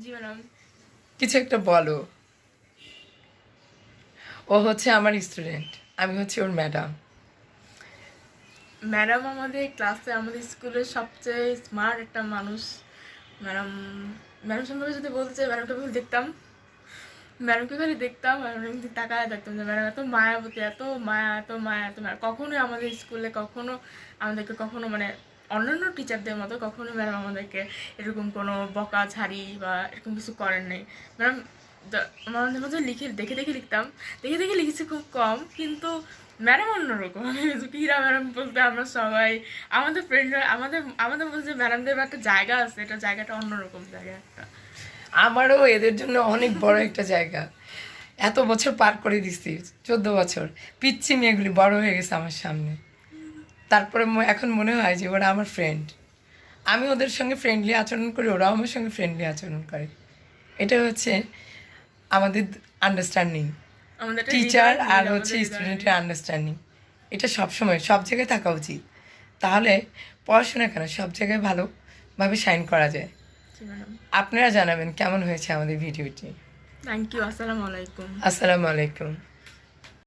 জি madam কিছু একটা বলো। ও হচ্ছে আমার স্টুডেন্ট আমি হচ্ছে ওর ম্যাডাম ম্যাডাম আমাদের ক্লাসে আমাদের স্কুলের সবচেয়ে স্মার্ট একটা মানুষ। ম্যাডাম ম্যাডাম সম্পর্কে যদি বলতে চাই ম্যাডামকে আমি দেখতাম। ম্যাডামকে খালি দেখতাম এমনি তাকায় দেখতাম যে ম্যাডাম এত মায়াবতী এত মায়া এত মায়া এত মায়া। কখনোই আমাদের স্কুলে কখনো আমাদেরকে কখনো মানে অন্যান্য টিচারদের মতো কখনো ম্যাডাম আমাদেরকে এরকম কোনো বকা, ছাড়ি বা এরকম কিছু করেন নাই। ম্যাডাম আমাদের মধ্যে লিখে, দেখে দেখে লিখতাম। দেখে দেখে লিখেছি খুব কম, কিন্তু ম্যাডাম অন্যরকম। কিরা ম্যাডাম বলতে আমরা সবাই, আমাদের ফ্রেন্ডরা আমাদের আমাদের মধ্যে ম্যাডামদের একটা জায়গা আছে, এটা জায়গাটা অন্যরকম জায়গা একটা। আমারও এদের জন্য অনেক বড় একটা জায়গা। এত বছর পার করে দিচ্ছি চোদ্দ বছর। পিচ্ছি মেয়েগুলি বড় হয়ে গেছে আমার সামনে। তারপরে এখন মনে হয় যে ওরা আমার ফ্রেন্ড আমি ওদের সঙ্গে ফ্রেন্ডলি আচরণ করি ওরাও আমার সঙ্গে ফ্রেন্ডলি আচরণ করে। এটা হচ্ছে আমাদের আন্ডারস্ট্যান্ডিং টিচার আর হচ্ছে স্টুডেন্টের আন্ডারস্ট্যান্ডিং এটা সবসময় সব জায়গায় থাকা উচিত। তাহলে পড়াশোনা কেন? সব জায়গায় ভালোভাবে সাইন করা যায়। আপনারা জানাবেন কেমন হয়েছে আমাদের ভিডিওটি থ্যাংক ইউ আসসালামু আলাইকুম। আসসালামু আলাইকুম।